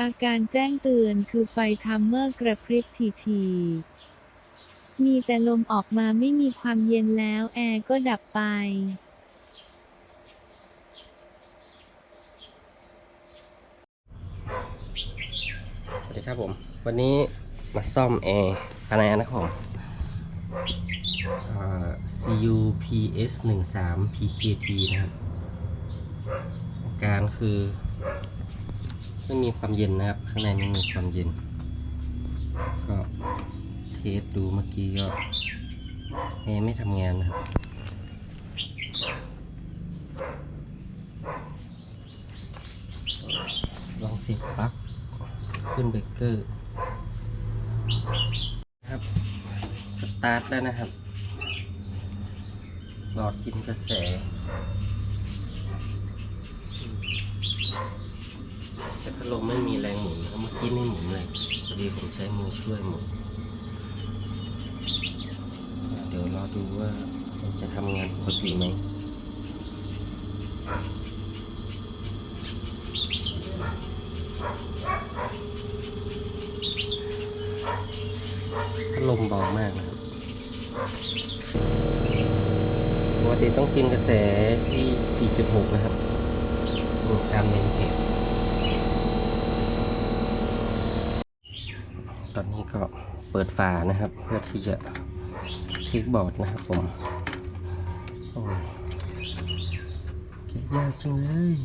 อาการแจ้งเตือนคือไฟทัมเมอร์กระพริบทีๆ มีแต่ลมออกมาไม่มีความเย็นแล้วแอร์ก็ดับไปสวัสดีครับผม วันนี้มาซ่อมแอร์ภายในนะครับผม CUPS 1 3 PKT นะครับอาการคือ ไม่มีความเย็นนะครับ ข้างในไม่มีความเย็น ก็เทสดูเมื่อกี้ก็แอร์ไม่ทำงานนะครับ ลองเสียบปลั๊กขึ้นเบรกเกอร์ครับสตาร์ทแล้วนะครับหลอดกินกระแส แต่พัดลมไม่มีแรงหมุนเมื่อกี้ไม่หมุนเลยพอดีผมใช้มือช่วยหมุนเดี๋ยวรอดูว่าจะทำงานปกติไหมลมเบามากนะครับปกติต้องกินกระแสที่ 4.6 นะครับตามเมนเพจ ตอนนี้ก็เปิดฝานะครับ เพื่อที่จะเช็คบอร์ดนะครับผม โอ้ยแกะยากจังเลย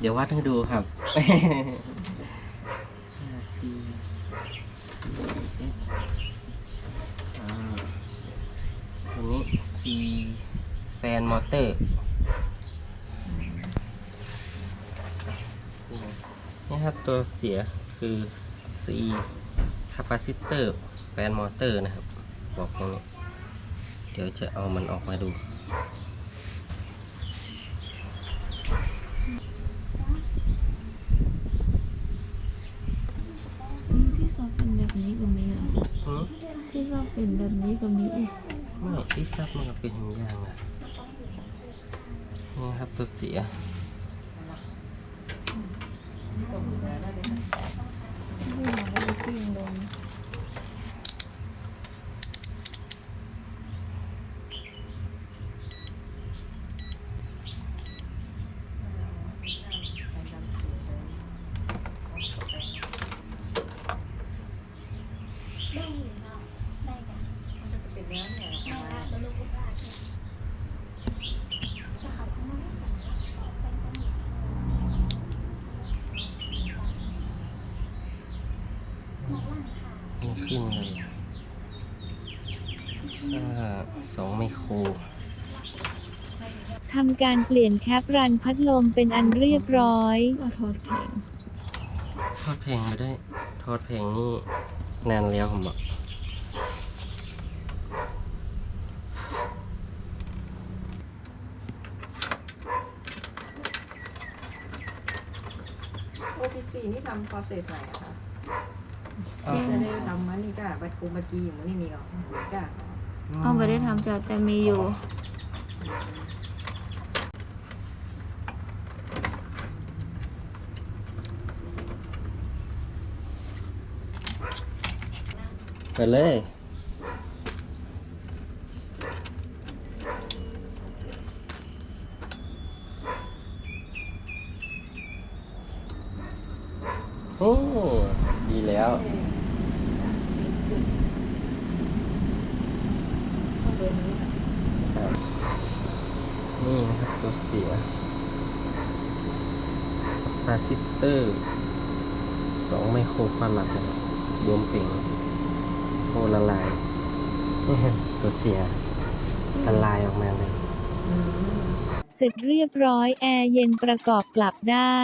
เดี๋ยววัดให้ดูครับตัวนี้ C แฟนมอเตอร์นี่ครับตัวเสียคือ C คาปาซิเตอร์แฟนมอเตอร์นะครับ บอกตรงนี้ เดี๋ยวจะเอามันออกมาดู นี่ที่ชอบเป็ นแบบนี้ก็มีเหรอหือที่ชอบเป็นแบบนี้ก็มีอีกไม่ที่ซับมันก็เป็นอย่างอย่างอะนี่ครับตัวเสีย ที่เราไม่ได้ปิ้งลงนี่ ขึ้นเลยอ่าสองไมโครทำการเปลี่ยนแคปรันพัดลมเป็นอันเรียบร้อยก็ทอดแข็งทอดแพงไม่ได้ทอดแพงนี่นานแล้วผมบอกโอพีซีนี่ทำ process ไหนอะคะ อ่าจะได้ทำมันนี่ก็บัตรกูบัตรกีอยู่มันนี่มีเหรอก็อ้าวไม่ได้ทำจ้ะแต่มีอยู่ เปิดเลยโอ้ดีแล้ว ต้องเบอร์ นี้ค่นี่นะครับตัวเสียพาซิเตอร์สองไมโครฟารัดนะครับรวมเป่งโอละลาย ตัวเสียละลายออกมาเลย เสร็จเรียบร้อยแอร์เย็นประกอบกลับได้